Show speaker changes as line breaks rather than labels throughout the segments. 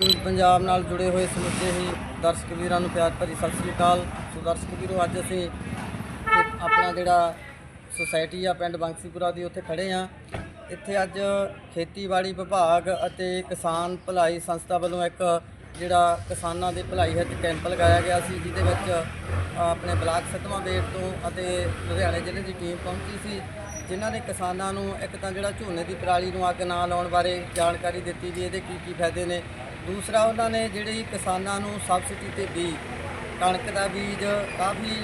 ਪੰਜਾਬ ਨਾਲ ਜੁੜੇ ਹੋਏ ਸਮੁੱਚੇ ਹੀ ਦਰਸ਼ਕ ਵੀਰਾਂ ਨੂੰ ਪਿਆਰ ਭਰੀ ਸਤਿ ਸ੍ਰੀ ਅਕਾਲ। ਸੋ ਦਰਸ਼ਕ ਵੀਰੋ, ਅੱਜ ਅਸੀਂ ਇੱਕ ਆਪਣਾ ਜਿਹੜਾ ਸੁਸਾਇਟੀ ਆ, ਪਿੰਡ ਬੰਕਸੀਪੁਰਾ ਦੀ ਉੱਥੇ ਖੜੇ ਆ ਇੱਥੇ ਅੱਜ ਖੇਤੀਬਾੜੀ ਵਿਭਾਗ ਅਤੇ ਕਿਸਾਨ ਭਲਾਈ ਸੰਸਥਾ ਵੱਲੋਂ ਇੱਕ ਜਿਹੜਾ ਕਿਸਾਨਾਂ ਦੇ ਭਲਾਈ ਹਿੱਤ ਕੈਂਪ ਲਗਾਇਆ ਗਿਆ ਸੀ, ਜਿਹਦੇ ਵਿੱਚ ਆਪਣੇ ਬਲਾਕ ਸਤਵਾਂ ਬੇਟ ਤੋਂ ਅਤੇ ਲੁਧਿਆਣੇ ਜ਼ਿਲ੍ਹੇ ਦੀ ਟੀਮ ਪਹੁੰਚੀ ਸੀ, ਜਿਨ੍ਹਾਂ ਨੇ ਕਿਸਾਨਾਂ ਨੂੰ ਇੱਕ ਤਾਂ ਜਿਹੜਾ ਝੋਨੇ ਦੀ ਪਰਾਲੀ ਨੂੰ ਅੱਗ ਨਾ ਲਾਉਣ ਬਾਰੇ ਜਾਣਕਾਰੀ ਦਿੱਤੀ ਵੀ ਇਹਦੇ ਕੀ ਕੀ ਫਾਇਦੇ ਨੇ ਦੂਸਰਾ ਉਹਨਾਂ ਨੇ ਜਿਹੜੀ ਕਿਸਾਨਾਂ ਨੂੰ ਸਬਸਿਡੀ ਤੇ ਬੀਜ ਕਣਕ ਦਾ ਬੀਜ ਕਾਫੀ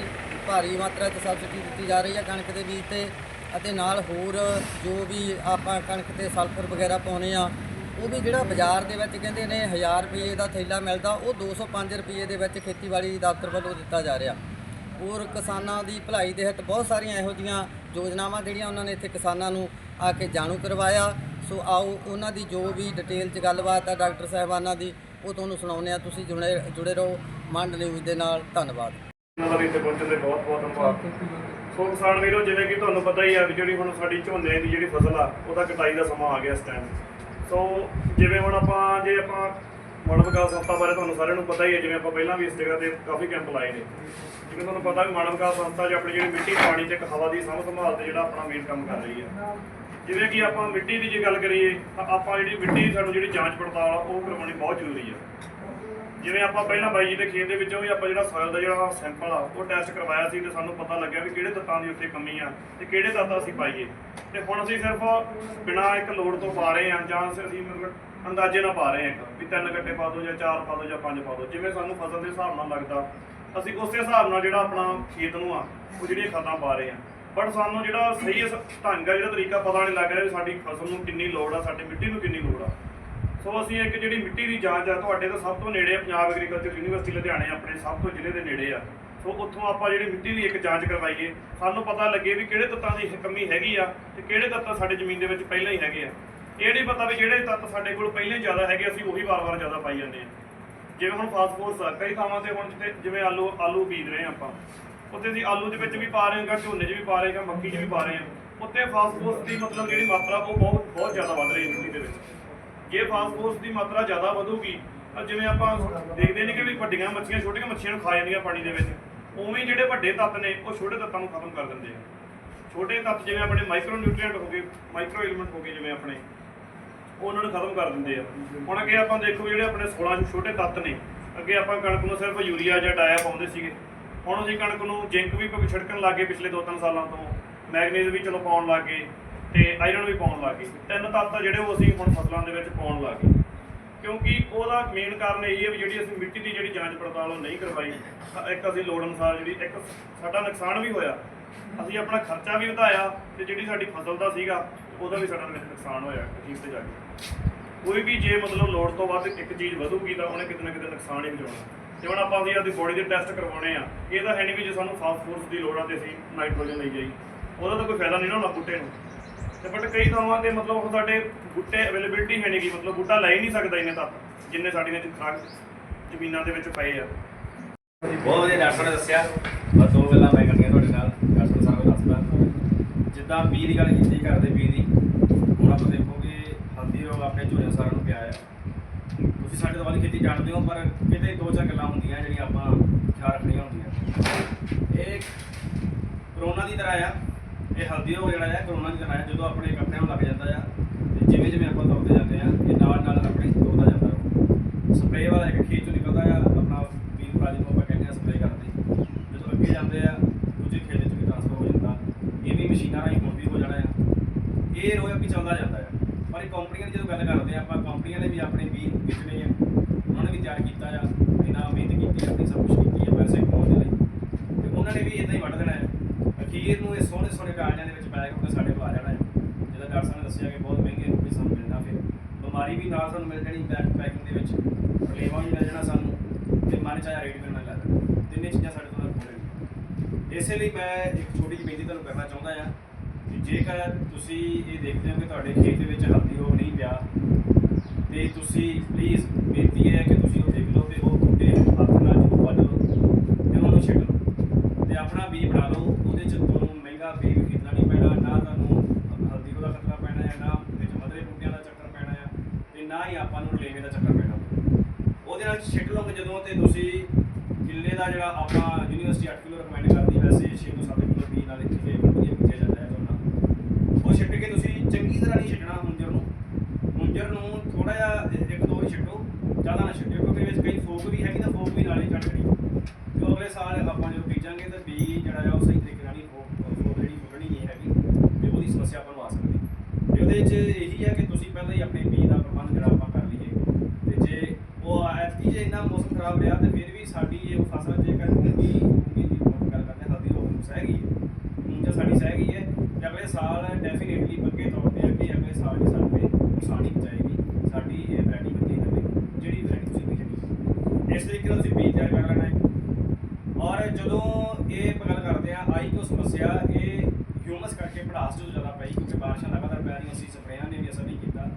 ਭਾਰੀ ਮਾਤਰਾ 'ਚ ਸਬਸਿਡੀ ਦਿੱਤੀ ਜਾ ਰਹੀ ਹੈ ਕਣਕ ਦੇ ਬੀਜ ਤੇ ਅਤੇ ਨਾਲ ਹੋਰ ਜੋ ਵੀ ਆਪਾਂ ਕਣਕ ਤੇ ਸਲਫਰ ਵਗੈਰਾ ਪਾਉਨੇ ਆ ਉਹ ਵੀ ਜਿਹੜਾ ਬਾਜ਼ਾਰ ਦੇ ਵਿੱਚ ਕਹਿੰਦੇ ਨੇ 1000 ਰੁਪਏ ਦਾ ਥੈਲਾ ਮਿਲਦਾ, ਉਹ 205 ਰੁਪਏ ਦੇ ਵਿੱਚ ਖੇਤੀਬਾੜੀ ਦਫ਼ਤਰ ਵੱਲੋਂ ਦਿੱਤਾ ਜਾ ਰਿਹਾ। ਹੋਰ ਕਿਸਾਨਾਂ ਦੀ ਭਲਾਈ ਦੇ ਹਿੱਤ ਬਹੁਤ ਸਾਰੀਆਂ ਇਹੋ ਜੀਆਂ ਯੋਜਨਾਵਾਂ ਜਿਹੜੀਆਂ ਉਹਨਾਂ ਨੇ ਇੱਥੇ ਕਿਸਾਨਾਂ ਨੂੰ ਆ ਕੇ ਜਾਣੂ ਕਰਵਾਇਆ। ਸੋ ਆਓ ਉਹਨਾਂ ਦੀ ਜੋ ਵੀ ਡਿਟੇਲ 'ਚ ਗੱਲਬਾਤ ਆ ਡਾਕਟਰ ਸਾਹਿਬਾਨਾਂ ਦੀ, ਉਹ ਤੁਹਾਨੂੰ ਸੁਣਾਉਂਦੇ ਆ ਤੁਸੀਂ ਜੁੜੇ ਜੁੜੇ ਰਹੋ ਮੰਡ ਨਿਊਜ਼ ਦੇ ਨਾਲ। ਧੰਨਵਾਦ।
ਉਹਨਾਂ ਦਾ ਇੱਥੇ ਪਹੁੰਚਣ ਦੇ ਬਹੁਤ ਬਹੁਤ ਧੰਨਵਾਦ। ਸੋ ਕਿਸਾਨ ਵੀਰੋ, ਜਿਵੇਂ ਕਿ ਤੁਹਾਨੂੰ ਪਤਾ ਹੀ ਆ ਵੀ ਜਿਹੜੀ ਹੁਣ ਸਾਡੀ ਝੋਨੇ ਦੀ ਜਿਹੜੀ ਫਸਲ ਆ, ਉਹਦਾ ਕਟਾਈ ਦਾ ਸਮਾਂ ਆ ਗਿਆ ਇਸ ਟਾਈਮ ਸੋ ਜਿਵੇਂ ਹੁਣ ਆਪਾਂ, ਜੇ ਆਪਾਂ ਮਨ ਵਿਕਾਸ ਸੰਸਥਾ ਬਾਰੇ ਤੁਹਾਨੂੰ ਸਾਰਿਆਂ ਨੂੰ ਪਤਾ ਹੀ ਹੈ ਜਿਵੇਂ ਆਪਾਂ ਪਹਿਲਾਂ ਵੀ ਇਸ ਜਗ੍ਹਾ ਤੇ ਕਾਫੀ ਕੈਂਪ ਲਾਏ ਨੇ। ਜਿਵੇਂ ਤੁਹਾਨੂੰ ਪਤਾ ਵੀ ਮਨ ਵਿਕਾਸ ਸੰਸਥਾ 'ਚ ਆਪਣੀ ਜਿਹੜੀ ਮਿੱਟੀ ਪਾਣੀ ਤੇ ਇੱਕ ਹਵਾ ਦੀ ਸਾਂਭ ਸੰਭਾਲ ਤੇ ਜਿਹੜਾ ਆਪਣਾ ਮੇਨ ਕੰਮ ਕਰ ਰਹੀ ਹੈ ਜਿਵੇਂ ਕਿ ਆਪਾਂ ਮਿੱਟੀ ਦੀ ਜੇ ਗੱਲ ਕਰੀਏ, ਤਾਂ ਆਪਾਂ ਜਿਹੜੀ ਮਿੱਟੀ ਦੀ ਸਾਨੂੰ ਜਿਹੜੀ ਜਾਂਚ ਪੜਤਾਲ ਆ, ਉਹ ਕਰਵਾਉਣੀ ਬਹੁਤ ਜ਼ਰੂਰੀ ਆ। ਜਿਵੇਂ ਆਪਾਂ ਪਹਿਲਾਂ ਬਾਈ ਜੀ ਦੇ ਖੇਤ ਦੇ ਵਿੱਚੋਂ ਵੀ ਆਪਾਂ ਜਿਹੜਾ ਸੋਇਲ ਦਾ ਜਿਹੜਾ ਸੈਂਪਲ ਆ, ਉਹ ਟੈਸਟ ਕਰਵਾਇਆ ਸੀ ਤੇ ਸਾਨੂੰ ਪਤਾ ਲੱਗਿਆ ਵੀ ਕਿਹੜੇ ਤੱਤਾਂ ਦੀ ਉੱਥੇ ਕਮੀ ਆ ਤੇ ਕਿਹੜੇ ਤੱਤ ਅਸੀਂ ਪਾਈਏ। ਤੇ ਹੁਣ ਅਸੀਂ ਸਿਰਫ ਬਿਨਾਂ ਇੱਕ ਲੋੜ ਤੋਂ ਪਾ ਰਹੇ ਹਾਂ ਜਾਂ ਅਸੀਂ ਮਤਲਬ ਅੰਦਾਜ਼ੇ ਨਾਲ ਪਾ ਰਹੇ ਹਾਂ ਇੱਕ ਵੀ ਤਿੰਨ ਗੱਟੇ ਪਾ ਦਿਓ ਜਾਂ ਚਾਰ ਪਾ ਦਿਓ ਜਾਂ ਪੰਜ ਪਾ ਦਿਓ। ਜਿਵੇਂ ਸਾਨੂੰ ਫਸਲ ਦੇ ਹਿਸਾਬ ਨਾਲ ਲੱਗਦਾ, ਅਸੀਂ ਉਸੇ ਹਿਸਾਬ ਨਾਲ ਜਿਹੜਾ ਆਪਣਾ ਖੇਤ ਨੂੰ ਆ, ਉਹ ਜਿਹੜੀਆਂ ਖਾਦਾਂ ਪਾ ਰਹੇ ਹਾਂ ਬਟ ਸਾਨੂੰ ਜਿਹੜਾ ਸਹੀ ਇਸ ਢੰਗ ਆ, ਜਿਹੜਾ ਤਰੀਕਾ ਪਤਾ ਨਹੀਂ ਲੱਗ ਰਿਹਾ ਵੀ ਸਾਡੀ ਫਸਲ ਨੂੰ ਕਿੰਨੀ ਲੋੜ ਆ, ਸਾਡੀ ਮਿੱਟੀ ਨੂੰ ਕਿੰਨੀ ਲੋੜ ਆ। ਸੋ ਅਸੀਂ ਇੱਕ ਜਿਹੜੀ ਮਿੱਟੀ ਦੀ ਜਾਂਚ ਆ, ਤੁਹਾਡੇ ਤੋਂ ਸਭ ਤੋਂ ਨੇੜੇ ਪੰਜਾਬ ਐਗਰੀਕਲਚਰ ਯੂਨੀਵਰਸਿਟੀ ਲੁਧਿਆਣੇ ਆਪਣੇ ਸਭ ਤੋਂ ਜ਼ਿਲ੍ਹੇ ਦੇ ਨੇੜੇ ਆ। ਸੋ ਉੱਥੋਂ ਆਪਾਂ ਜਿਹੜੀ ਮਿੱਟੀ ਦੀ ਇੱਕ ਜਾਂਚ ਕਰਵਾਈਏ, ਸਾਨੂੰ ਪਤਾ ਲੱਗੇ ਵੀ ਕਿਹੜੇ ਤੱਤਾਂ ਦੀ ਕਮੀ ਹੈਗੀ ਆ ਤੇ ਕਿਹੜੇ ਤੱਤ ਸਾਡੇ ਜ਼ਮੀਨ ਦੇ ਵਿੱਚ ਪਹਿਲਾਂ ਹੀ ਹੈਗੇ ਆ। ਇਹ ਨਹੀਂ ਪਤਾ ਵੀ ਜਿਹੜੇ ਤੱਤ ਸਾਡੇ ਕੋਲ ਪਹਿਲਾਂ ਹੀ ਜ਼ਿਆਦਾ ਹੈਗੇ, ਅਸੀਂ ਉਹੀ ਵਾਰ-ਵਾਰ ਜ਼ਿਆਦਾ ਪਾਈ ਜਾਂਦੇ ਆ। ਜਿਵੇਂ ਹੁਣ ਫਾਸਫੋਰਸ ਆ, ਕਈ ਥਾਵਾਂ ਤੇ ਹੁਣ ਜਿੱਥੇ ਜਿਵੇਂ ਆਲੂ ਆਲੂ ਬੀਜ ਰਹੇ ਆ ਆਪਾਂ। ਉੱਥੇ ਅਸੀਂ ਆਲੂ ਦੇ ਵਿੱਚ ਵੀ ਪਾ ਰਹੇ ਹਾਂ ਝੋਨੇ 'ਚ ਵੀ ਪਾ ਰਹੇ ਹਾਂ ਮੱਕੀ 'ਚ ਵੀ ਪਾ ਰਹੇ ਹਾਂ। ਉੱਥੇ ਫਾਸਫੋਰਸ ਦੀ ਮਤਲਬ ਜਿਹੜੀ ਮਾਤਰਾ ਉਹ ਬਹੁਤ ਬਹੁਤ ਜ਼ਿਆਦਾ ਵੱਧ ਰਹੀ ਹੈ ਮਿੱਟੀ ਦੇ ਵਿੱਚ। ਜੇ ਫਾਸਫੋਰਸ ਦੀ ਮਾਤਰਾ ਜ਼ਿਆਦਾ ਵਧੂਗੀ ਜਿਵੇਂ ਆਪਾਂ ਦੇਖਦੇ ਨੇ ਕਿ ਵੀ ਵੱਡੀਆਂ ਮੱਛੀਆਂ, ਛੋਟੀਆਂ ਮੱਛੀਆਂ ਨੂੰ ਖਾ ਜਾਂਦੀਆਂ ਪਾਣੀ ਦੇ ਵਿੱਚ, ਉਵੇਂ ਜਿਹੜੇ ਵੱਡੇ ਤੱਤ ਨੇ, ਉਹ ਛੋਟੇ ਤੱਤਾਂ ਨੂੰ ਖਤਮ ਕਰ ਦਿੰਦੇ ਆ। ਛੋਟੇ ਤੱਤ ਜਿਵੇਂ ਆਪਣੇ ਮਾਈਕਰੋ ਨਿਊਟ੍ਰੀਐਂਟ ਹੋ ਗਏ ਮਾਈਕਰੋ ਐਲੀਮੈਂਟ ਹੋ ਗਏ ਜਿਵੇਂ ਆਪਣੇ, ਉਹਨਾਂ ਨੂੰ ਖਤਮ ਕਰ ਦਿੰਦੇ ਆ। ਹੁਣ ਅੱਗੇ ਆਪਾਂ ਦੇਖੋ ਜਿਹੜੇ ਆਪਣੇ 16 ਛੋਟੇ ਤੱਤ ਨੇ, ਅੱਗੇ ਆਪਾਂ ਕਣਕ ਨੂੰ ਸਿਰਫ ਯੂਰੀਆ ਜਾਂ ਡਾਇਆ ਪਾਉਂਦੇ ਸੀਗੇ। ਹੁਣ ਅਸੀਂ ਕਣਕ ਨੂੰ ਜ਼ਿੰਕ ਵੀ ਕੋਈ ਛਿੜਕਣ ਲੱਗੇ ਪਿਛਲੇ 2-3 ਸਾਲਾਂ ਤੋਂ। ਮੈਗਨੀਜ਼ ਵੀ ਚਲੋ ਪਾਉਣ ਲੱਗੇ ਤੇ ਆਇਰਨ ਵੀ ਪਾਉਣ ਲੱਗੇ ਤਿੰਨ ਤੱਤ ਆ ਜਿਹੜੇ ਉਹ ਅਸੀਂ ਹੁਣ ਫਸਲਾਂ ਦੇ ਵਿੱਚ ਪਾਉਣ ਲੱਗੇ ਕਿਉਂਕਿ ਉਹਦਾ ਮੇਨ ਕਾਰਨ ਇਹ ਹੈ ਵੀ ਜਿਹੜੀ ਅਸੀਂ ਮਿੱਟੀ ਦੀ ਜਿਹੜੀ ਜਾਂਚ ਪੜਤਾਲ ਉਹ ਨਹੀਂ ਕਰਵਾਈ, ਤਾਂ ਇੱਕ ਅਸੀਂ ਲੋੜ ਅਨੁਸਾਰ ਜਿਹੜੀ ਇੱਕ ਸਾਡਾ ਨੁਕਸਾਨ ਵੀ ਹੋਇਆ। ਅਸੀਂ ਆਪਣਾ ਖਰਚਾ ਵੀ ਵਧਾਇਆ ਤੇ ਜਿਹੜੀ ਸਾਡੀ ਫਸਲ ਦਾ ਸੀਗਾ, ਉਹਦਾ ਵੀ ਸਾਡਾ ਨੁਕਸਾਨ ਹੋਇਆ ਅਖੀਰ ਤੇ ਜਾ ਕੇ। ਕੋਈ ਵੀ ਜੇ ਮਤਲਬ ਲੋੜ ਤੋਂ ਵੱਧ ਇੱਕ ਚੀਜ਼ ਵਧੂਗੀ ਤਾਂ ਉਹਨੇ ਕਿਤੇ ਨਾ ਕਿਤੇ ਨੁਕਸਾਨ ਹੀ ਪਹੁੰਚਾਉਣਾ। ਜੇ ਹੁਣ ਆਪਾਂ ਅਸੀਂ ਆਪਦੀ ਬੋਡੀ ਦੇ ਟੈਸਟ ਕਰਵਾਉਣੇ ਆ। ਇਹ ਤਾਂ ਹੈ ਨਹੀਂ ਵੀ ਜੇ ਸਾਨੂੰ ਫਾਸਫੋਰਸ ਦੀ ਲੋੜ ਆ ਤੇ ਅਸੀਂ ਨਾਈਟ੍ਰੋਜਨ ਲਈ ਜਾਈ। ਉਹਦਾ ਤਾਂ ਕੋਈ ਫਾਇਦਾ ਨਹੀਂ ਨਾ ਹੋਣਾ ਬੂਟੇ ਨੂੰ। ਤੇ ਬਟ ਕਈ ਥਾਵਾਂ ਤੇ ਮਤਲਬ ਹੁਣ ਸਾਡੇ ਬੂਟੇ ਅਵੇਲੇਬਿਲਟੀ ਹੈ ਨਹੀਂ ਮਤਲਬ ਬੂਟਾ ਲੈ ਹੀ ਨਹੀਂ ਸਕਦਾ ਇੰਨੇ ਤੱਕ, ਜਿੰਨੇ ਸਾਡੀਆਂ ਖਰਾਕ ਜ਼ਮੀਨਾਂ ਦੇ ਵਿੱਚ ਪਏ ਆ।
ਬਹੁਤ ਵਧੀਆ ਡਾਕਟਰ ਨੇ ਦੱਸਿਆ। ਬਸ ਦੋ ਗੱਲਾਂ ਮੈਂ ਕਰਨੀਆਂ ਤੁਹਾਡੇ ਨਾਲ। ਡਾਕਟਰ ਸਾਹਿਬ ਨੇ ਦੱਸਦਾ ਜਿੱਦਾਂ ਬੀ ਦੀ ਗੱਲ ਕੀਤੀ ਕਰਦੇ ਬੀ ਦੀ ਹੁਣ ਆਪਾਂ ਦੇਖੋਗੇ ਹਲਦੀ ਰੋਗ ਆਪਣੇ ਝੋਨੇ ਸਾਰਿਆਂ ਨੂੰ ਪਿਆ ਆ ਤੁਸੀਂ ਖੇਤੀ ਜਾਣਦੇ ਹੋ, ਪਰ ਕਿਤੇ ਦੋ ਚਾਰ ਗੱਲਾਂ ਹੁੰਦੀਆਂ ਜਿਹੜੀਆਂ ਆਪਾਂ ਖਿਆਲ ਰੱਖਣੀਆਂ ਹੁੰਦੀਆਂ। ਇਹ ਕਰੋਨਾ ਦੀ ਤਰ੍ਹਾਂ ਆ, ਇਹ ਹਲਦੀ ਰੋਗ ਜਿਹੜਾ ਆ, ਕਰੋਨਾ ਦੀ ਤਰ੍ਹਾਂ ਆ, ਜਦੋਂ ਆਪਣੇ ਕੱਪੜਿਆਂ ਨੂੰ ਲੱਗ ਜਾਂਦਾ ਆ, ਤੇ ਜਿਵੇਂ ਜਿਵੇਂ ਆਪਾਂ ਤੁਰਦੇ ਜਾਂਦੇ ਆ, ਇਹ ਨਾਲ ਨਾਲ ਆਪਣੇ ਤੁਰਦਾ ਜਾਂਦਾ ਸਪਰੇਅ ਵਾਲਾ ਇੱਕ ਖੇਤ ਚੋਂ ਨਿਕਲਦਾ ਆ, ਆਪਣਾ ਵੀਰ ਪ੍ਰਾਜੀ ਨੂੰ ਆਪਾਂ ਕਹਿੰਦੇ ਆ ਸਪਰੇਅ ਕਰਦੇ ਜਦੋਂ ਅੱਗੇ ਜਾਂਦੇ ਆ, ਦੂਜੇ ਖੇਤ 'ਚ ਵੀ ਟ੍ਰਾਂਸਫਰ ਹੋ ਜਾਂਦਾ। ਇਹ ਵੀ ਮਸ਼ੀਨਾਂ ਰਾਹੀਂ ਹੁਣ ਵੀ ਹੋ ਜਾਣਾ ਆ। ਇਹ ਰੋਇਆ ਵੀ ਚੱਲਦਾ ਜਾਂਦਾ ਆ। ਪਰ ਇਹ ਕੰਪਨੀਆਂ ਦੀ ਜਦੋਂ ਗੱਲ ਕਰਦੇ ਆ, ਆਪਾਂ ਕੰਪਨੀਆਂ ਨੇ ਵੀ ਆਪਣੇ ਵੀ ਵੇਚਣੇ ਆ। ਤਿਆਰ ਕੀਤਾ ਆ ਇਹਨਾਂ ਮਿਹਨਤ ਕੀਤੀ ਆ ਆਪਣੀ ਸਭ ਕੁਝ ਕੀਤੀ ਆ ਪੈਸੇ ਕਮਾਉਣ ਦੇ ਲਈ ਤੇ ਉਹਨਾਂ ਨੇ ਵੀ ਇਦਾਂ ਹੀ ਵੱਢ ਦੇਣਾ ਹੈ। ਅਖੀਰ ਨੂੰ ਇਹ ਸੋਹਣੇ ਸੋਹਣੇ ਕਾਗਜ਼ਾਂ ਦੇ ਵਿੱਚ ਪੈ ਕੇ ਸਾਡੇ ਕੋਲ ਆ ਜਾਣਾ ਹੈ। ਜਿਹਦਾ ਡਾਕਟਰ ਸਾਹਿਬ ਨੇ ਦੱਸਿਆ ਕਿ ਬਹੁਤ ਮਹਿੰਗੇ ਰੂਪ ਸਾਨੂੰ ਮਿਲਣਾ ਫਿਰ। ਬਿਮਾਰੀ ਵੀ ਨਾਲ ਸਾਨੂੰ ਮਿਲ ਜਾਣੀ ਬੈਕ ਪੈਕਿੰਗ ਦੇ ਵਿੱਚ। ਫਲੇਵਾ ਵੀ ਮਿਲ ਜਾਣਾ ਸਾਨੂੰ ਤੇ ਮਨ ਚਾਹਿਆ ਰੇਟ ਮਿਲਣਾ ਲੱਗ ਜਾਣਾ ਤਿੰਨੇ ਚੀਜ਼ਾਂ ਸਾਡੇ ਕੋਲ ਖੋਲਣਗੀਆਂ ਇਸੇ ਲਈ ਮੈਂ ਇੱਕ ਛੋਟੀ ਜਿਹੀ ਬੇਨਤੀ ਤੁਹਾਨੂੰ ਕਰਨਾ ਚਾਹੁੰਦਾ ਆ ਕਿ ਜੇਕਰ ਤੁਸੀਂ ਇਹ ਦੇਖਦੇ ਹੋ ਕਿ ਤੁਹਾਡੇ ਖੇਤ ਦੇ ਵਿੱਚ ਹਲਦੀ ਹੋ ਨਹੀਂ ਪਿਆ ਤੇ ਤੁਸੀਂ ਪਲੀਜ਼ ਬੇਨਤੀ ਹੈ ਕਿ ਤੁਸੀਂ ਉਹ ਦੇਖ ਲਓ ਤੇ ਉਹ ਬੂਟੇ ਹੱਥ ਨਾਲ ਜ਼ਰੂਰ ਵੱਢ ਲਓ ਤੇ ਉਹਨੂੰ ਛਿੱਟ ਲਓ ਤੇ ਆਪਣਾ ਬੀਜ ਬਣਾ ਲਓ ਉਹਦੇ ਚ ਤੁਹਾਨੂੰ ਮਹਿੰਗਾ ਬੀਜ ਖਰੀਦਣਾ ਨਹੀਂ ਪੈਣਾ ਨਾ ਤੁਹਾਨੂੰ ਹਲਦੀ ਦਾ ਖਤਰਾ ਪੈਣਾ ਹੈ ਨਾ ਵਿੱਚ ਮਧਰੇ ਬੂਟਿਆਂ ਦਾ ਚੱਕਰ ਪੈਣਾ ਹੈ ਤੇ ਨਾ ਹੀ ਆਪਾਂ ਨੂੰ ਲੇਵੇ ਦਾ ਚੱਕਰ ਪੈਣਾ ਨਾਲ ਛਿੱਟ ਲਓਗੇ ਜਦੋਂ ਤੇ ਤੁਸੀਂ ਕਿੱਲੇ ਦਾ ਜਿਹੜਾ ਆਪਾਂ ਯੂਨੀਵਰਸਿਟੀ 8 ਕਿਲੋ ਰეკਮੈਂਡ ਕਰਦੀ ਵੈਸੇ 6 ਤੋਂ 7 ਕਿਲੋ ਵੀ ਨਾਲ ਇੱਥੇ ਫੇਰ ਵਧੀਆ ਬੀਜਿਆ ਜਾਂਦਾ ਹੈ ਝੋਨਾ ਉਹ ਛਿੱਟ ਕੇ ਤੁਸੀਂ ਚੰਗੀ ਤਰ੍ਹਾਂ ਨਹੀਂ ਛਿੱਟਣਾ ਹੁੰਜਰ ਨੂੰ ਹੁੰਜਰ ਨੂੰ ਥੋੜਾ ਜਿਹਾ ਇ- ਇੱਕ ਦੋ ਹੀ ਛਿੱਟੋ ਜ਼ਿਆਦਾ ਨਾ ਛਿੱਟਿਓ ਕਿਉਂਕਿ ਵਿੱਚ ਕਈ ਫੋਕ ਵੀ ਹੈਗੀ ਤਾਂ ਫੋਕ ਵੀ ਨਾਲੇ ਕੱਟ ਕਰੀ ਤੇ ਅਗਲੇ ਸਾਲ ਆਪਾਂ ਜੋ ਬੀਜਾਂਗੇ ਤਾਂ ਬੀ ਜਿਹੜਾ ਆ ਉਹ ਸਹੀ ਤਰੀਕੇ ਨਾਲ ਨਹੀਂ ਫੋਕ ਜਿਹੜੀ ਫੁੱਟਣੀ ਨਹੀਂ ਹੈਗੀ ਤੇ ਉਹਦੀ ਸਮੱਸਿਆ ਆਪਾਂ ਨੂੰ ਆ ਸਕਦੀ। ਤੇ ਉਹਦੇ 'ਚ ਇਹੀ ਹੈ ਕਿ ਤੁਸੀਂ ਪਹਿਲਾਂ ਹੀ ਆਪਣੇ ਬੀ ਦਾ ਪ੍ਰਬੰਧ ਜਿਹੜਾ ਆਪਾਂ ਕਰ ਲਈਏ। ਤੇ ਜੇ ਉਹ ਐਤਕੀ ਜੇ ਇੰਨਾ ਮੌਸਮ ਖਰਾਬ ਰਿਹਾ ਤੇ ਫਿਰ ਵੀ ਸਾਡੀ ਇਹ ਫਸਲ ਜੇਕਰ ਮੂੰਗੀ ਮੂੰਗੀ ਦੀ ਗੱਲ ਕਰਦੇ ਹਲਦੀ ਰੋਗ ਨੂੰ ਸਹਿ ਗਈ ਹੈ। ਮੂੰਗਾ ਸਾਡੀ ਸਹਿ ਗਈ ਹੈ ਤੇ ਅਗਲੇ ਸਾਲ ਡੈਫੀਨੇਟਲੀ ਪੱਕੇ ਤੌਰ ਤੇ ਅੱਗੇ ਅਗਲੇ ਸਾਲ ਹੀ ਸਾਡੇ ਨੁਕਸਾਨ ਹੀ ਪਹੁੰਚਾਏਗੀ, ਸਾਡੀ ਇਹ ਵੈਰਾਈਟੀ ਵਧੀਆ ਨਵੇਂ ਜਿਹੜੀ ਵੈਰਾਈਟੀ ਤੁਸੀਂ ਬੀਜਣੀ। ਇਸ ਤਰੀਕੇ ਨਾਲ ਤੁਸੀਂ ਬੀਜ ਤਿਆਰ ਕਰ ਲੈਣਾ ਹੈ। ਔਰ ਜਦੋਂ ਇਹ ਆਪਾਂ ਗੱਲ ਕਰਦੇ ਆ ਆਈ ਕੋ ਸਮੱਸਿਆ ਇਹ ਹਿਊਮਸ ਕਰਕੇ ਪੜਾਸ ਜਦੋਂ ਜ਼ਿਆਦਾ ਪਈ, ਕਿਉਂਕਿ ਬਾਰਿਸ਼ਾਂ ਲਗਾਤਾਰ ਪੈ ਰਹੀਆਂ ਸੀ, ਸਪਰੇਆਂ ਨੇ ਵੀ ਅਸਰ ਨਹੀਂ ਕੀਤਾ।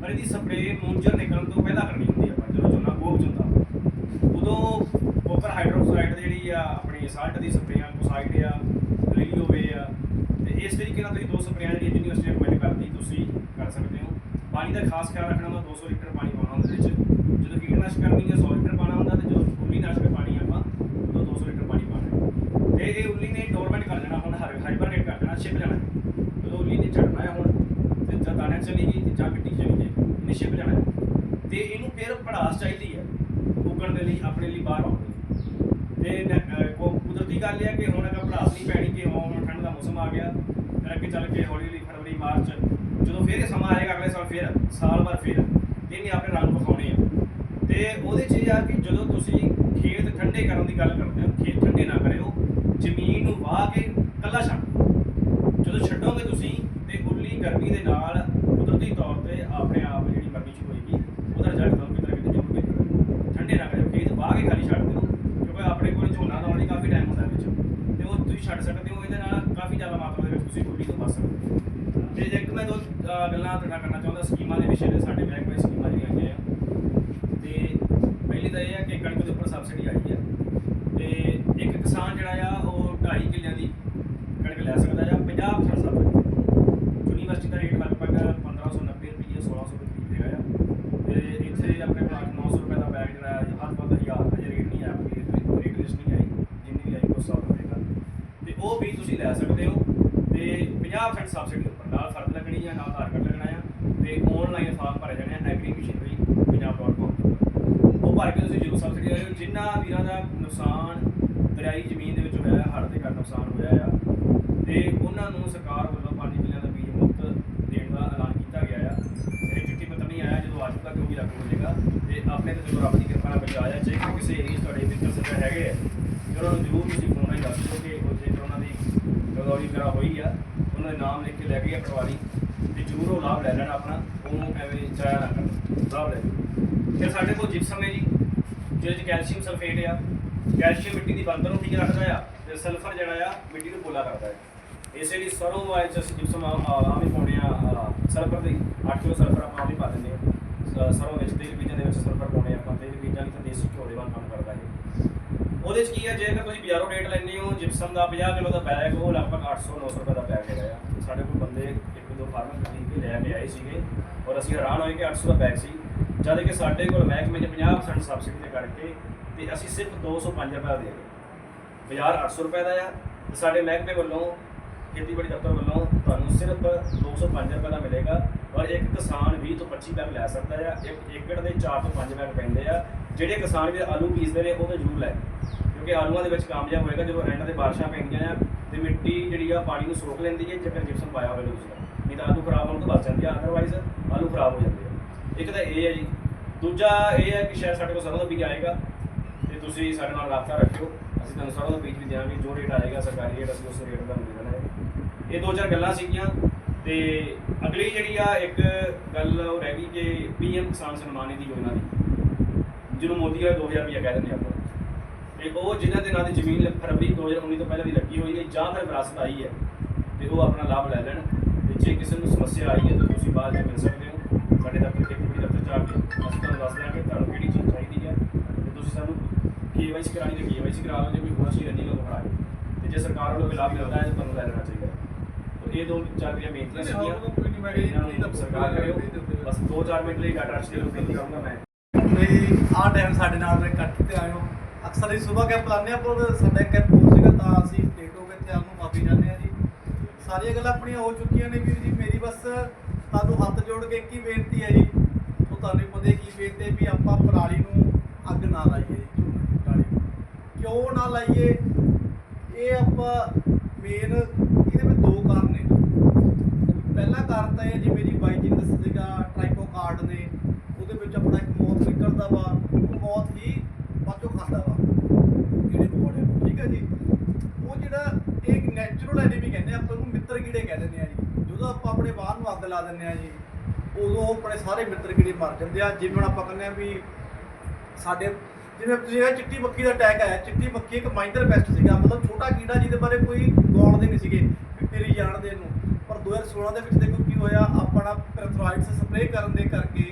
ਪਰ ਇਹਦੀ ਸਪਰੇ ਮੂੰਜਰ ਨਿਕਲਣ ਤੋਂ ਪਹਿਲਾਂ ਕਰਨੀ ਹੁੰਦੀ ਆ, ਆਪਾਂ ਜਦੋਂ ਝੋਨਾ ਗੋਬ ਜਾਂਦਾ ਉਦੋਂ ਕੋਪਰ ਹਾਈਡਰੋਕਸਾਈਡ ਜਿਹੜੀ ਆ, ਆਪਣੀ ਸਾਲਟ ਦੀ ਸਪਰੇਆਂ ਕੋਸਾਈਡ ਆ ਲੀਲੀਓ ਆ, ਤੇ ਇਸ ਤਰੀਕੇ ਨਾਲ ਤੁਸੀਂ ਦੋ ਸਪਰੇਆਂ ਜਿਹੜੀ ਯੂਨੀਵਰਸਿਟੀ ਰეკਮੈਂਡ ਕਰਦੀ ਤੁਸੀਂ ਕਰ ਸਕਦੇ ਹੋ। ਪਾਣੀ ਦਾ ਖਾਸ ਖਿਆਲ ਰੱਖਣਾ ਹੁੰਦਾ 200 ਲੀਟਰ ਪਾਣੀ ਪਾਉਣਾ ਉਹਦੇ ਵਿੱਚ। ਜਦੋਂ ਕੀਟਨਾਸ਼ਕ ਕਰਨੀ ਹੈ 100 ਲੀਟਰ ਪਾਣਾ ਹੁੰਦਾ, ਤੇ ਜਦੋਂ ਉੱਲੀ ਨਾਸ਼ਕ ਪਾਣੀ ਆਪਾਂ ਉਦੋਂ 200 ਲੀਟਰ ਪਾਣੀ ਪਾਣਾ ਤੇ ਇਹ ਉੱਲੀ ਨੇ ਡੋਰਮੈਂਟ ਕਰ ਜਾਣਾ ਹੁਣ ਹਾਈਬਰਨੇਟ ਕਰ ਜਾਣਾ ਛਿਪ ਜਾਣਾ। ਜਦੋਂ ਉੱਲੀ ਨੇ ਚੜਨਾ ਹੈ ਹੁਣ, ਤੇ ਜਾਂ ਦਾਣੇ ਚਲੀ ਗਈ ਤੇ ਜਾਂ ਮਿੱਟੀ ਚਲੀ ਗਈ ਇਹਨੇ ਛਿਪ ਜਾਣਾ ਹੈ। ਤੇ ਇਹਨੂੰ ਫਿਰ ਪੜਾਸ ਚਾਹੀਦੀ ਹੈ, ਉੱਗਣ ਦੇ ਲਈ, ਆਪਣੇ ਲਈ ਬਾਹਰ ਆਉਣ ਲਈ। ਤੇ ਕੁਦਰਤੀ ਗੱਲ ਹੈ ਕਿ ਹੁਣ ਅਗਰ ਪੜਾਸ ਨਹੀਂ ਪੈਣੀ, ਕਿ ਹੁਣ ਠੰਡ ਦਾ ਮੌਸਮ ਆ ਗਿਆ, ਫਿਰ ਅੱਗੇ ਚੱਲ ਕੇ ਹੌਲੀ ਹੌਲੀ, ਫਰਵਰੀ, ਮਾਰਚ, ਜਦੋਂ ਫਿਰ ਇਹ ਸਮਾਂ ਆਏਗਾ, ਅਗਲੇ ਸਾਲ ਫਿਰ, ਸਾਲ ਭਰ ਫਿਰ ਇਹਨੇ ਆਪਣੇ ਰੰਗ ਵਿਖਾਉਣੇ ਆ। ਤੇ ਉਹਦੇ ਚ ਇਹ ਆ ਕਿ ਜਦੋਂ ਤੁਸੀਂ ਖੇਤ ਠੰਡੇ ਕਰਨ ਦੀ ਗੱਲ ਕਰਦੇ ਹੋ, ਖੇਤ ਠੰਡੇ ਨਾ ਕਰਿਓ ਜ਼ਮੀਨ ਨੂੰ ਵਾਹ ਕੇ ਕੱਲਾ ਛੱਡ ਦਿਓ। ਜਦੋਂ ਛੱਡੋਗੇ ਤੁਸੀਂ ਤੇ ਉੱਲੀ ਗਰਮੀ ਦੇ ਨਾਲ ਕੁਦਰਤੀ ਤੌਰ ਤੇ ਆਪਣੇ ਆਪ ਜਿਹੜੀ ਗਰਮੀ ਸ਼ੁਰੂ ਹੋਏਗੀ ਉਹਦਾ ਰਿਜ਼ਲਟ ਤੁਹਾਨੂੰ ਕਿਤੇ ਨਾ ਕਿਤੇ ਜ਼ਰੂਰ ਮਿਲੇਗਾ ਠੰਡੇ ਨਾ ਕਰਿਓ ਖੇਤ ਵਾਹ ਕੇ ਖਾਲੀ ਛੱਡ ਦਿਓ ਕਿਉਂਕਿ ਆਪਣੇ ਕੋਲ ਝੋਨਾ ਲਾਉਣ ਲਈ ਕਾਫੀ ਟਾਈਮ ਹੁੰਦਾ ਵਿੱਚ ਤੇ ਉਹ ਤੁਸੀਂ ਛੱਡ ਸਕਦੇ ਹੋ ਇਹਦੇ ਨਾਲ ਕਾਫੀ ਜ਼ਿਆਦਾ ਮਾਤਰਾ ਦੇ ਵਿੱਚ ਤੁਸੀਂ ਉੱਲੀ ਤੋਂ ਬਚ ਸਕਦੇ ਹੋ ਤੇ ਇੱਕ ਮੈਂ ਦੋ ਅਹ, ਗੱਲਾਂ ਤੁਹਾਡਾ ਕਰਨਾ ਚਾਹੁੰਦਾ ਸਕੀਮਾਂ ਦੇ ਵਿਸ਼ੇ ਤੇ ਸਾਡੇ ਬੈਂਕ ਵਿੱਚ ਸਕੀਮਾਂ ਜਿਹੜੀਆਂ ਆਈਆਂ ਆ ਤੇ ਪਹਿਲੀ ਤਾਂ ਇਹ ਹੈ ਕਿ ਕਣਕ ਦੇ ਉੱਪਰ ਸਬਸਿਡੀ ਆਈ ਹੈ ਤੇ ਇੱਕ ਕਿਸਾਨ ਜਿਹੜਾ ਆ ਉਹ 2.5 ਕਿੱਲਿਆਂ ਦੀ ਕਣਕ ਲੈ ਸਕਦਾ ਆ 50% ਸਬਸਿਡੀ ਯੂਨੀਵਰਸਿਟੀ ਦਾ ਰੇਟ ਲਗਭਗ 1590 ਰੁਪਏ 1600 ਦੇ ਕਰੀਬ ਹੈਗਾ ਆ ਤੇ ਇੱਥੇ ਆਪਣੇ ਕੋਲ 900 ਰੁਪਏ ਦਾ ਬੈਗ ਜਿਹੜਾ ਹੈ ਹੱਥ ਪੱਤ ਹਜ਼ਾਰ ਅਜੇ ਰੇਟ ਨਹੀਂ ਆਇਆ ਕੋਈ ਰੇਟ ਲਿਸਟ ਨਹੀਂ ਆਈ ਜਿੰਨੀ ਵੀ ਆਈ ਉਸ ਹਿਸਾਬ ਨਾਲ ਹੋਏਗਾ ਤੇ ਉਹ ਵੀ ਤੁਸੀਂ ਲੈ ਸਕਦੇ ਹੋ ਤੇ 50% ਸਬਸਿਡੀ ਉੱਪਰ ਨਾਲ ਫਰਦ ਲੱਗਣੀ ਆ ਨਾਲ ਆਧਾਰ ਕਾਰਡ ਲੱਗਣਾ ਆ ਤੇ ਆਨਲਾਈਨ ਫਾਰਮ ਭਰੇ ਜਾਣੇ ਆ ਐਗਰੀ ਮਸ਼ੀਨਰੀ ਪੰਜਾਬ.com ਉਹ ਭਰ ਕੇ ਤੁਸੀਂ ਜ਼ਰੂਰ ਸਬਸਿਡੀ ਲੈ ਲਿਓ ਜਿੰਨਾ ਵੀਰਾਂ ਦਾ ਨੁਕਸਾਨ ਦਰਿਆਈ ਜ਼ਮੀਨ ਦੇ ਵਿੱਚ ਹੋਇਆ, ਹੜ੍ਹ ਦੇ ਕਾਰਨ ਨੁਕਸਾਨ ਹੋਇਆ ਆ, ਤੇ ਉਹਨਾਂ ਨੂੰ ਸਰਕਾਰ ਵੱਲੋਂ 5 ਕਿੱਲਿਆਂ ਦਾ ਬੀਜ ਮੁਫਤ ਦੇਣ ਦਾ ਐਲਾਨ ਕੀਤਾ ਗਿਆ ਆ ਇਹ ਚਿੱਠੀ ਪੱਤਰ ਨਹੀਂ ਆਇਆ, ਜਦੋਂ ਅੱਜ ਤੱਕ ਉਹ ਵੀ ਲਾਗੂ ਹੋ ਜਾਏਗਾ, ਤੇ ਆਪਣੇ ਤੇ ਜਦੋਂ ਰੱਬ ਦੀ ਕਿਰਪਾ ਨਾਲ ਬਚਾ ਆ ਜੇ ਕਿਸੇ ਏਰੀਆ ਤੁਹਾਡੇ ਵਿੱਚ ਸੱਜਣ ਹੈਗੇ ਆ, ਤੇ ਉਹਨਾਂ ਨੂੰ ਜ਼ਰੂਰ ਤੁਸੀਂ ਫੋਨ ਰਾਹੀਂ ਦੱਸ ਦਿਓ ਕਿ ਉਹ ਜੇਕਰ ਉਹਨਾਂ ਦੀ ਗਦੌਰੀ ਵਗੈਰਾ ਹੋਈ ਆ, ਉਹਨਾਂ ਦੇ ਨਾਮ ਲਿਖ ਕੇ ਲੈ ਗਏ ਆ ਪਟਵਾਰੀ, ਤੇ ਜ਼ਰੂਰ ਉਹ ਲਾਭ ਲੈ ਲੈਣ ਆਪਣਾ ਉਹਨੂੰ ਐਵੇਂ ਚਾਇਆ ਨਾ ਕਰਨ ਲਾਭ ਲੈ ਲੈਣ। ਫਿਰ ਸਾਡੇ ਕੋਲ ਜਿਪਸਮ ਹੈ ਜੀ, ਜਿਹਦੇ ਚ ਕੈਲਸ਼ੀਅਮ ਸਲਫੇਟ ਆ। ਕੈਲਸ਼ੀਅਮ ਮਿੱਟੀ ਦੀ ਬਣਤਰ ਨੂੰ ਠੀਕ ਰੱਖਦਾ ਆ ਤੇ ਸਲਫਰ ਜਿਹੜਾ ਆ, ਮਿੱਟੀ ਨੂੰ ਪੋਲਾ ਕਰਦਾ ਹੈ। ਇਸੇ ਲਈ ਸਰੋਂ ਵਾਇਲ ਚ ਅਸੀਂ ਜਿਪਸਮ ਆਮ ਹੀ ਪਾਉਂਦੇ ਆ ਸਲਫਰ ਦੀ 8 ਕਿਲੋ ਸਲਫਰ ਆਪਾਂ ਆਮ ਹੀ ਪਾ ਦਿੰਦੇ ਆ ਸ- ਸਰੋਂ ਵਿੱਚ ਤੇਲ ਬੀਜਾਂ ਦੇ ਵਿੱਚ ਸਲਫਰ ਪਾਉਣੇ ਆ ਆਪਾਂ, ਤੇਲ ਬੀਜਾਂ ਦੀ ਤਾਂ ਦੇਸੀ ਘਿਓ ਦੇ ਵਾਂਗ ਕੰਮ ਕਰਦਾ ਹੈ ਉਹਦੇ ਚ ਕੀ ਆ, ਜੇਕਰ ਤੁਸੀਂ ਬਾਜ਼ਾਰੋਂ ਰੇਟ ਲੈਂਦੇ ਹੋ ਜਿਪਸਮ ਦਾ 50 ਕਿਲੋ ਦਾ ਬੈਗ ਉਹ ਲਗਭਗ 800 900 ਰੁਪਏ ਦਾ ਬੈਗ ਹੈਗਾ ਆ। ਸਾਡੇ ਕੋਲ ਬੰਦੇ ਇੱਕ ਦੋ ਫਾਰਮਰ ਖਰੀਦ ਕੇ ਲੈ ਕੇ ਆਏ ਸੀਗੇ, ਔਰ ਅਸੀਂ ਹੈਰਾਨ ਹੋਏ ਕਿ 800 ਦਾ ਬੈਗ ਸੀ। ਜਦ ਕਿ ਸਾਡੇ ਕੋਲ ਮਹਿਕਮੇ ਨੇ 50% ਸਬਸਿਡੀ ਤੇ ਕਰਕੇ ਤੇ ਅਸੀਂ ਸਿਰਫ 205 ਰੁਪਏ ਦਾ ਦੇ ਰਹੇ ਬਾਜ਼ਾਰ 800 ਰੁਪਏ ਦਾ ਆ ਤੇ ਸਾਡੇ ਮਹਿਕਮੇ ਵੱਲੋਂ, ਖੇਤੀਬਾੜੀ ਦਫ਼ਤਰ ਵੱਲੋਂ ਤੁਹਾਨੂੰ ਸਿਰਫ 205 ਰੁਪਏ ਦਾ ਮਿਲੇਗਾ ਔਰ ਇੱਕ ਕਿਸਾਨ 20 ਤੋਂ 25 ਬੈਗ ਲੈ ਸਕਦਾ ਆ, ਇੱਕ ਏਕੜ ਦੇ 4 ਤੋਂ 5 ਬੈਗ ਪੈਂਦੇ ਆ। ਜਿਹੜੇ ਕਿਸਾਨ ਵੀ ਆਲੂ ਬੀਜਦੇ ਨੇ, ਉਹ ਤਾਂ ਜ਼ਰੂਰ ਲੈ ਕਿਉਂਕਿ ਆਲੂਆਂ ਦੇ ਵਿੱਚ ਕਾਮਯਾਬ ਹੋਏਗਾ ਜਦੋਂ ਐਂਡ ਤੇ ਬਾਰਿਸ਼ਾਂ ਪੈਂਦੀਆਂ ਆ ਤੇ ਮਿੱਟੀ ਜਿਹੜੀ ਆ, ਪਾਣੀ ਨੂੰ ਸੋਖ ਲੈਂਦੀ ਹੈ, ਜੇਕਰ ਜਿਪਸਮ ਪਾਇਆ ਹੋਵੇ ਦੂਸਰਾ ਨਹੀਂ ਤਾਂ ਆਲੂ ਖਰਾਬ ਹੋਣ ਤੋਂ ਬਚ ਜਾਂਦੇ ਆ ਅਦਰਵਾਈਜ਼ ਆਲੂ ਖਰਾਬ ਹੋ ਜਾਂਦੇ ਆ। ਇੱਕ ਤਾਂ ਇਹ ਹੈ ਜੀ। ਦੂਜਾ ਇਹ ਹੈ ਕਿ ਸ਼ਾਇਦ ਸਾਡੇ ਕੋਲ ਸਰੋਂ ਦਾ ਬੀਜ ਆਏਗਾ ਤੇ ਤੁਸੀਂ ਸਾਡੇ ਨਾਲ ਰਾਬਤਾ ਰੱਖਿਓ। ਅਸੀਂ ਤੁਹਾਨੂੰ ਸਰੋਂ ਦਾ ਬੀਜ ਵੀ ਦੇਵਾਂਗੇ ਜੋ ਰੇਟ ਆਏਗਾ ਸਰਕਾਰੀ ਰੇਟ ਅਸੀਂ ਉਸ ਰੇਟ ਦਾ ਦੇ ਦੇਣਾ ਹੈ। ਇਹ ਦੋ ਚਾਰ ਗੱਲਾਂ ਸੀਗੀਆਂ ਤੇ ਅਗਲੀ ਜਿਹੜੀ ਆ ਇੱਕ ਗੱਲ ਉਹ ਰਹਿ ਗਈ ਕਿ ਪੀਐਮ ਕਿਸਾਨ ਸਨਮਾਨ ਨਿਧੀ ਯੋਜਨਾ ਦੀ, ਜਿਹਨੂੰ ਮੋਦੀ ਵਾਲੇ 2000 ਰੁਪਏ ਕਹਿ ਦਿੰਦੇ ਆਪਾਂ। ਤੇ ਉਹ ਜਿਨ੍ਹਾਂ ਦੇ ਨਾਂ ਦੀ ਜ਼ਮੀਨ ਫਰਵਰੀ 2019 ਤੋਂ ਪਹਿਲਾਂ ਦੀ ਲੱਗੀ ਹੋਈ ਹੈ, ਜਾਂ ਫਿਰ ਵਿਰਾਸਤ ਆਈ ਹੈ, ਤੇ ਉਹ ਆਪਣਾ ਲਾਭ ਲੈ ਲੈਣ। ਤੇ ਜੇ ਕਿਸੇ ਨੂੰ ਸਮੱਸਿਆ ਆਈ ਹੈ ਤਾਂ ਤੁਸੀਂ ਬਾਅਦ ਵਿੱਚ ਮਿਲ ਸਕਦੇ ਅਸੀਂ ਤੁਹਾਨੂੰ ਦੱਸ ਦਿਆਂਗੇ ਤੁਹਾਨੂੰ ਕਿਹੜੀ ਚੀਜ਼ ਚਾਹੀਦੀ ਹੈ ਤੇ ਤੁਸੀਂ ਸਾਨੂੰ ਕੇਵਾਈਸੀ ਕਰਾਣੀ ਤੇ ਕੇਵਾਈਸੀ ਕਰਾ ਲਓ ਜੇ ਕੋਈ ਹੋਰ ਚੀਜ਼ ਨਹੀਂ ਲੋਕ ਕਰਾਏ ਤੇ ਜੇ ਸਰਕਾਰ ਵੱਲੋਂ ਕੋਈ ਲਾਭ ਮਿਲਦਾ ਹੈ ਤਾਂ ਤੁਹਾਨੂੰ ਲੈ ਲੈਣਾ ਚਾਹੀਦਾ ਹੈ। ਤੇ ਇਹ ਦੋ ਚਾਰ ਮੇਰੀਆਂ ਬੇਨਤੀਆਂ ਸੀਗੀਆਂ ਸਰਕਾਰ ਕਰਿਓ। ਬਸ 2-4 ਮਿੰਟ ਲਈ ਡਾਟਾ ਅਰਸ਼ ਦੇ ਰੂਪ ਵਿੱਚ ਕਰਾਂਗਾ ਮੈਂ।
ਜੀ ਆਹ ਟਾਈਮ ਸਾਡੇ ਨਾਲ ਦੇ ਕੱਟ ਤੇ ਆਇਓ। ਅਕਸਰ ਹੀ ਸਵੇਰ ਕੈਂਪ ਲਾਉਂਦੇ ਆ ਪਰ ਸਾਡਾ ਕੈਂਪ ਸੀਗਾ ਤਾਂ ਅਸੀਂ ਲੇਟ ਹੋ ਗਏ ਤੇ ਆਪ ਨੂੰ ਮਾਫੀ ਚਾਹੁੰਦੇ ਆ ਜੀ। ਸਾਰੀਆਂ ਗੱਲਾਂ ਆਪਣੀਆਂ ਹੋ ਚੁੱਕੀਆਂ ਨੇ ਵੀਰ ਜੀ ਮੇਰੀ ਬਸ ਤੁਹਾਨੂੰ ਹੱਥ ਜੋੜ ਕੇ ਇੱਕ ਹੀ ਬੇਨਤੀ ਹੈ ਜੀ। ਤੁਹਾਨੂੰ ਪਤਾ ਕੀ ਬੇਨਤੀ ਵੀ ਆਪਾਂ ਪਰਾਲੀ ਨੂੰ ਅੱਗ ਨਾ ਲਾਈਏ ਜੀ ਪਰਾਲੀ ਨੂੰ। ਕਿਉਂ ਨਾ ਲਾਈਏ? ਇਹ ਆਪਾਂ ਮੇਨ ਇਹਦੇ ਵਿੱਚ ਦੋ ਕਾਰਨ ਨੇ। ਪਹਿਲਾ ਕਾਰਨ ਤਾਂ ਇਹ ਹੈ ਜੀ ਮੇਰੀ ਬਾਈ ਜੀ ਨੇ ਦੱਸਿਆ ਸੀਗਾ ਟ੍ਰਾਈਪੋ ਕਾਰਡ ਨੇ ਉਹਦੇ ਵਿੱਚ ਆਪਣਾ ਇੱਕ ਮੌਤ ਨਿਕਲਦਾ ਵਾ ਉਹ ਮੌਤ ਹੀ ਬਾਚੋ ਖਾਂਦਾ ਵਾ ਕੀੜੇ ਮਕੌੜੇ ਨੂੰ, ਠੀਕ ਹੈ ਜੀ? ਉਹ ਜਿਹੜਾ ਇੱਕ ਨੈਚੁਰਲ ਐਨੀਮੀ ਕਹਿੰਦੇ ਆਪਾਂ ਉਹਨੂੰ ਮਿੱਤਰ ਕੀੜੇ ਕਹਿ ਦਿੰਦੇ ਆ ਜੀ। ਜਦੋਂ ਆਪਾਂ ਆਪਣੇ ਬਾਹਰ ਨੂੰ ਅੱਗ ਲਾ ਦਿੰਦੇ ਆ ਜੀ ਉਦੋਂ ਆਪਣੇ ਸਾਰੇ ਮਿੱਤਰ ਕੀੜੇ ਮਰ ਜਾਂਦੇ ਆ, ਜਿਵੇਂ ਹੁਣ ਆਪਾਂ ਕਹਿੰਦੇ ਆ ਵੀ ਸਾਡੇ ਜਿਵੇਂ ਤੁਸੀਂ ਚਿੱਟੀ ਮੱਖੀ ਦਾ ਅਟੈਕ ਆਇਆ, ਚਿੱਟੀ ਮੱਖੀ ਇੱਕ ਮਾਈਂਡਰ ਪੈਸਟ ਸੀਗਾ, ਮਤਲਬ ਛੋਟਾ ਕੀੜਾ ਜਿਹਦੇ ਬਾਰੇ ਕੋਈ ਗੌਣਦੇ ਨਹੀਂ ਸੀਗੇ ਵੀ ਤੇਰੀ ਜਾਣਦੇ ਇਹਨੂੰ ਪਰ 2016 ਦੇ ਵਿੱਚ ਦੇਖੋ ਕੀ ਹੋਇਆ, ਆਪਣਾ ਪੈਰਾਥਰਾਈਡਸ ਸਪਰੇਅ ਕਰਨ ਦੇ ਕਰਕੇ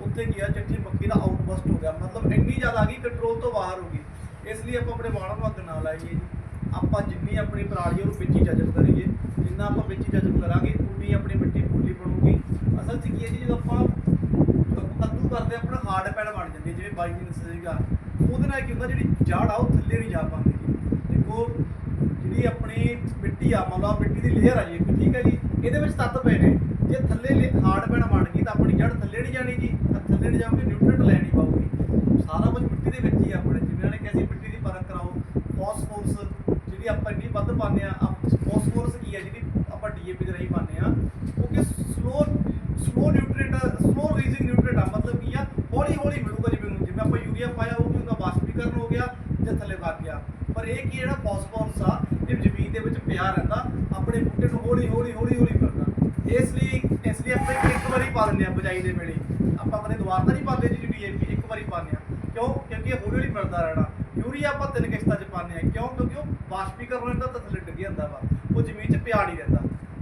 ਉੱਥੇ ਗਿਆ, ਚਿੱਟੀ ਮੱਖੀ ਦਾ ਆਊਟਬਸਟ ਹੋ ਗਿਆ। ਮਤਲਬ ਇੰਨੀ ਜ਼ਿਆਦਾ ਆ ਗਈ ਕੰਟਰੋਲ ਤੋਂ ਬਾਹਰ ਹੋ ਗਈ। ਇਸ ਲਈ ਆਪਾਂ ਆਪਣੇ ਵਾਲਾਂ ਨੂੰ ਅੱਗ ਨਾ ਲਾਈਏ ਆਪਾਂ ਜਿੰਨੀ ਆਪਣੀ ਪਰਾਲੀ ਉਹਨੂੰ ਵਿੱਚ ਜਜ਼ਬ ਕਰੀਏ, ਜਿੰਨਾ ਆਪਾਂ ਵਿੱਚ ਜਜ਼ਬ ਕਰਾਂਗੇ, ਉਨੀ ਆਪਣੀ ਮਿੱਟੀ ਪੂਰੀ ਬਣੂਗੀ। ਅਸਲ 'ਚ ਕੀ ਹੈ ਜੀ, ਜਦੋਂ ਆਪਾਂ ਕੱਦੂ ਕਰਦੇ ਆਪਣਾ ਹਾਰਡ ਪੈਡ ਬਣ ਜਾਂਦੀ ਜਿਵੇਂ ਬਾਈ ਜੀ ਨੇ ਸੀਗਾ। ਉਹਦੇ ਨਾਲ ਕੀ ਹੁੰਦਾ, ਜਿਹੜੀ ਜੜ ਆ, ਉਹ ਥੱਲੇ ਨਹੀਂ ਜਾ ਪਾਉਂਦੀ ਜੀ। ਦੇਖੋ, ਜਿਹੜੀ ਆਪਣੀ ਮਿੱਟੀ ਆ, ਮੰਨ ਲਓ ਮਿੱਟੀ ਦੀ ਲੇਅਰ ਆ ਜੀ ਠੀਕ ਹੈ ਜੀ? ਇਹਦੇ ਵਿੱਚ ਤੱਤ ਪਏ ਨੇ। ਜੇ ਥੱਲੇ ਹਾਰਡ ਪੈਡ ਬਣ ਗਈ, ਤਾਂ ਆਪਣੀ ਜੜ ਥੱਲੇ ਨਹੀਂ ਜਾਣੀ ਜੀ ਥੱਲੇ ਨਹੀਂ ਜਾਊਗੀ ਨਿਊਟ੍ਰੀਐਂਟ ਲੈਣੀ ਪਊਗੀ। ਸਾਰਾ ਕੁਝ ਮਿੱਟੀ ਦੇ ਵਿੱਚ ਹੀ ਆਪਣੇ, ਜਿਵੇਂ ਉਹਨੇ ਕਿਹਾ ਸੀ, ਮਿੱਟੀ ਦੀ ਪਰਖ ਕਰਾਓ, ਫਾਸਫੋਰਸ ਜਿਹੜੀ ਆਪਾਂ ਇੰਨੀ ਵੱਧ ਪਾਉਂਦੇ ਆ ਫਾਸਫੋਰਸ ਕੀ ਹੈ ਜਿਹੜੀ ਆਪਾਂ ਡੀਏਪੀ ਦੇ ਰਹੀ ਪਾਉਂਦੇ ਆ ਉਹ ਕਿ slow slow nutrient slow releasing nutrient ਆ, ਮਤਲਬ ਕੀ ਆ, ਹੌਲੀ ਹੌਲੀ ਮਿਲੂਗਾ ਜਿਵੇਂ ਨੂੰ ਜਿਵੇਂ ਆਪਾਂ ਯੂਰੀਆ ਪਾਇਆ, ਉਹ ਵੀ ਉਹਦਾ ਵਾਸ਼ਪੀਕਰਨ ਹੋ ਗਿਆ ਜਾਂ ਥੱਲੇ ਵਗ ਗਿਆ। ਪਰ ਇਹ ਕੀ ਜਿਹੜਾ ਫੋਸਫੋਰਸ ਆ, ਇਹ ਜ਼ਮੀਨ ਦੇ ਵਿੱਚ ਪਿਆ ਰਹਿੰਦਾ, ਆਪਣੇ ਬੂਟੇ ਨੂੰ ਹੌਲੀ ਹੌਲੀ ਹੌਲੀ ਹੌਲੀ ਮਿਲਦਾ। ਇਸ ਲਈ ਇਸ ਲਈ ਆਪਾਂ ਇੱਕ ਵਾਰੀ ਪਾ ਦਿੰਦੇ ਆ ਬਜਾਈ ਦੇ ਵੇਲੇ। ਆਪਾਂ ਕਦੇ ਦੁਬਾਰਾ ਨਹੀਂ ਪਾਉਂਦੇ ਜੀ ਡੀਏਪੀ ਇੱਕ ਵਾਰੀ ਪਾਉਂਦੇ ਆ ਕਿਉਂ? ਕਿਉਂਕਿ ਇਹ ਹੌਲੀ ਹੌਲੀ ਮਿਲਦਾ ਰਹਿਣਾ। ਯੂਰੀਆ ਆਪਾਂ ਤਿੰਨ ਕਿਸ਼ਤਾਂ 'ਚ ਪਾਉਂਦੇ ਆ ਕਿਉਂ? ਕਿਉਂਕਿ ਉਹ ਵਾਸ਼ਪੀਕਰਨ ਹੋ ਜਾਂਦਾ ਤਾਂ ਥੱਲੇ ਡਿੱਗ ਜਾਂਦਾ ਵਾ। ਉਹ ਜ਼ਮੀਨ 'ਚ ਪਿਆ ਨਹੀਂ ਰਹਿੰਦਾ।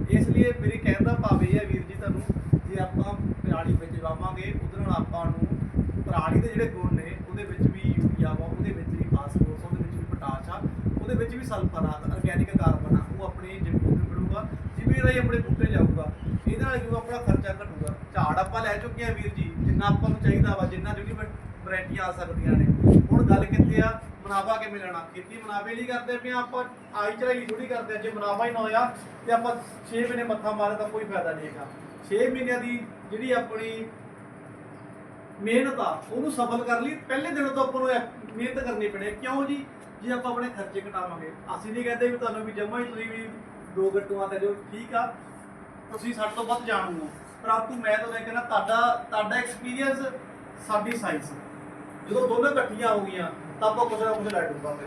ਇਸ ਲਈ ਮੇਰੀ ਕਹਿਣ ਦਾ ਭਾਵ ਇਹ ਹੈ ਵੀਰ ਜੀ ਤੁਹਾਨੂੰ, ਜੇ ਆਪਾਂ ਪਰਾਲੀ ਵਿੱਚ ਲਾਵਾਂਗੇ, ਉਹਦੇ ਨਾਲ ਆਪਾਂ ਨੂੰ ਪਰਾਲੀ ਦੇ ਜਿਹੜੇ ਗੁਣ ਨੇ, ਉਹਦੇ ਵਿੱਚ ਵੀ ਯੂਰੀਆ ਵਾ, ਉਹਦੇ ਵਿੱਚ ਵੀ ਫਾਸਫੋਰਸ, ਉਹਦੇ ਵਿੱਚ ਵੀ ਪੋਟਾਸ਼ ਆ, ਉਹਦੇ ਵਿੱਚ ਵੀ ਸਲਫਰ ਆ ਆਰਗੈਨਿਕ ਕਾਰਬਨ ਆ, ਉਹ ਆਪਣੀ ਜ਼ਮੀਨ ਨੂੰ ਮਿਲੂਗਾ ਜਿਵੇਂ ਰਾਹੀਂ ਆਪਣੇ ਬੂਟੇ ਜਾਊਗਾ। ਇਹਦੇ ਨਾਲ ਕੀ ਆਪਣਾ ਖਰਚਾ ਘਟੂਗਾ। ਝਾੜ ਆਪਾਂ ਲੈ ਚੁੱਕੇ ਆ ਵੀਰ ਜੀ, ਜਿੰਨਾ ਆਪਾਂ ਨੂੰ ਚਾਹੀਦਾ ਵਾ, ਜਿੰਨਾ ਜਿਹੜੀ ਵੈਰਾਈਟੀਆਂ ਆ ਸਕਦੀਆਂ ਨੇ। ਹੁਣ ਗੱਲ ਕਿੱਥੇ ਆ? ਮੁਨਾਫਾ ਕਿਵੇਂ ਲੈਣਾ? ਖੇਤੀ ਮੁਨਾਫੇ ਲਈ ਕਰਦੇ ਪਏ ਆ ਆਪਾਂ, ਆਈ ਚੜਾਈ ਥੋੜੀ ਕਰਦੇ ਜੇ ਮੁਨਾਫਾ ਹੀ ਨਾ ਹੋਇਆ ਤੇ ਆਪਾਂ 6 ਮਹੀਨੇ ਮੱਥਾ ਮਾਰੇ ਤਾਂ ਕੋਈ ਫਾਇਦਾ ਨਹੀਂ ਹੈਗਾ। 6 ਮਹੀਨਿਆਂ ਦੀ ਜਿਹੜੀ ਆਪਣੀ ਮਿਹਨਤ ਆ, ਉਹਨੂੰ ਸਫਲ ਕਰ ਲਈ ਪਹਿਲੇ ਦਿਨ ਤੋਂ ਆਪਾਂ ਨੂੰ ਮਿਹਨਤ ਕਰਨੀ ਪੈਣੀ ਕਿਉਂ ਜੀ? ਜੇ ਆਪਾਂ ਆਪਣੇ ਖਰਚੇ ਘਟਾਵਾਂਗੇ। ਅਸੀਂ ਨਹੀਂ ਕਹਿੰਦੇ ਵੀ ਤੁਹਾਨੂੰ ਵੀ ਜਮਾ ਹੀ ਤੁਸੀਂ ਵੀ ਦੋ ਗੱਟੂਆਂ ਤੇ ਜੋ ਠੀਕ ਆ, ਤੁਸੀਂ ਸਾਡੇ ਤੋਂ ਵੱਧ ਜਾਣੂ ਹੋ ਪਰੰਤੂ ਮੈਂ ਤੁਹਾਨੂੰ ਇਹ ਕਹਿੰਦਾ, ਤੁਹਾਡਾ ਤੁਹਾਡਾ ਐਕਸਪੀਰੀਅੰਸ ਸਾਡੀ ਸਾਇੰਸ ਜਦੋਂ ਦੋਨੋਂ ਇਕੱਠੀਆਂ ਹੋ ਗਈਆਂ ਤਾਂ ਆਪਾਂ ਕੁਝ ਨਾ ਕੁਝ ਲੈ ਡੁੱਬਾਂਗੇ